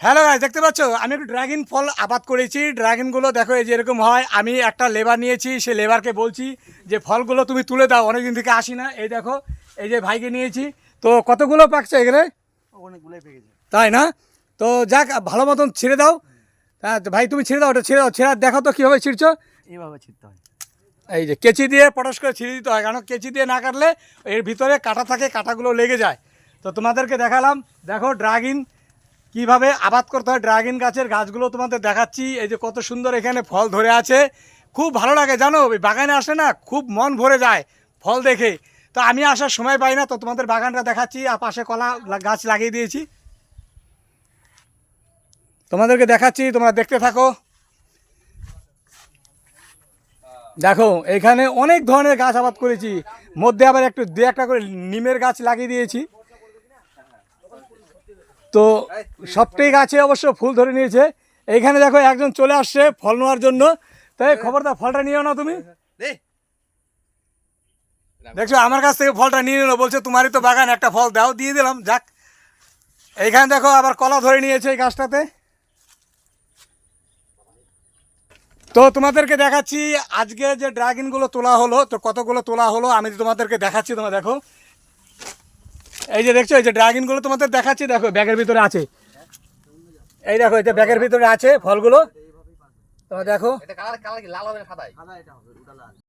Hello guys দেখতে পাচ্ছ? আমি একটু ড্রাগন ফল আবাদ করেছি। ড্রাগনগুলো দেখো এই যেরকম হয় আমি একটা লেবার নিয়েছি সে লেবারকে বলছি যে ফলগুলো তুমি তুলে দাও অনেকদিন থেকে আসি না। এই দেখো এই যে ভাইকে নিয়েছি। তো কতগুলো পাকছে এখানে? অনেকগুলোই পেকেছে তাই না? তো যাক ভালো মতন ছিঁড়ে দাও। হ্যাঁ ভাই তুমি ছিঁড়ে দাও ওটা ছিঁড়ে দাও ছিঁড়া দেখো তো কীভাবে ছিঁড়ছো। এইভাবে ছিঁড়তে হয়। এই যে কেচি দিয়ে পটাশ করে ছিঁড়ে দিতে হয় কারণ কেচি দিয়ে না কাটলে এর ভিতরে কাটা থাকে কাটাগুলো লেগে যায়। তো তোমাদেরকে দেখালাম দেখো ড্রাগন কীভাবে আবাদ করতে হয় ড্রাগন গাছের গাছগুলো তোমাদের দেখাচ্ছি। এই যে কত সুন্দর এখানে ফল ধরে আছে। খুব ভালো লাগে, জানো? ওই বাগানে আসে না খুব মন ভরে যায় ফল দেখে। তো আমি আসার সময় পাই না, তো তোমাদের বাগানটা দেখাচ্ছি। আর পাশে কলা গাছ লাগিয়ে দিয়েছি। তোমাদেরকে দেখাচ্ছি, তোমরা দেখতে থাকো। দেখো, এখানে অনেক ধরনের গাছ আবাদ করেছি। মধ্যে আবার একটু দু একটা করে নিমের গাছ লাগিয়ে দিয়েছি। তো সবটাই গাছে অবশ্য ফুল ধরে নিয়েছে। এইখানে দেখো একজন চলে আসছে ফল নেওয়ার জন্য। তাই খবরদার ফলটা নিও না। তুমি দেখছ আমার কাছ থেকে ফলটা নিয়ে নিলো বলছে তোমারই তো বাগান একটা ফল দাও দিয়ে দিলাম যাক। এইখানে দেখো আবার কলা ধরে নিয়েছে এই গাছটাতে। তো তোমাদেরকে দেখাচ্ছি আজকে যে ড্রাগনগুলো তোলা হলো তো কতগুলো তোলা হলো আমি তোমাদেরকে দেখাচ্ছি তোমরা দেখো। এই যে দেখছ এই যে ড্রাগনগুলো তোমাদের দেখাচ্ছি দেখো ব্যাগের ভিতরে আছে। এই দেখো এটা যে ব্যাগের ভিতরে আছে ফলগুলো। তোমরা দেখো।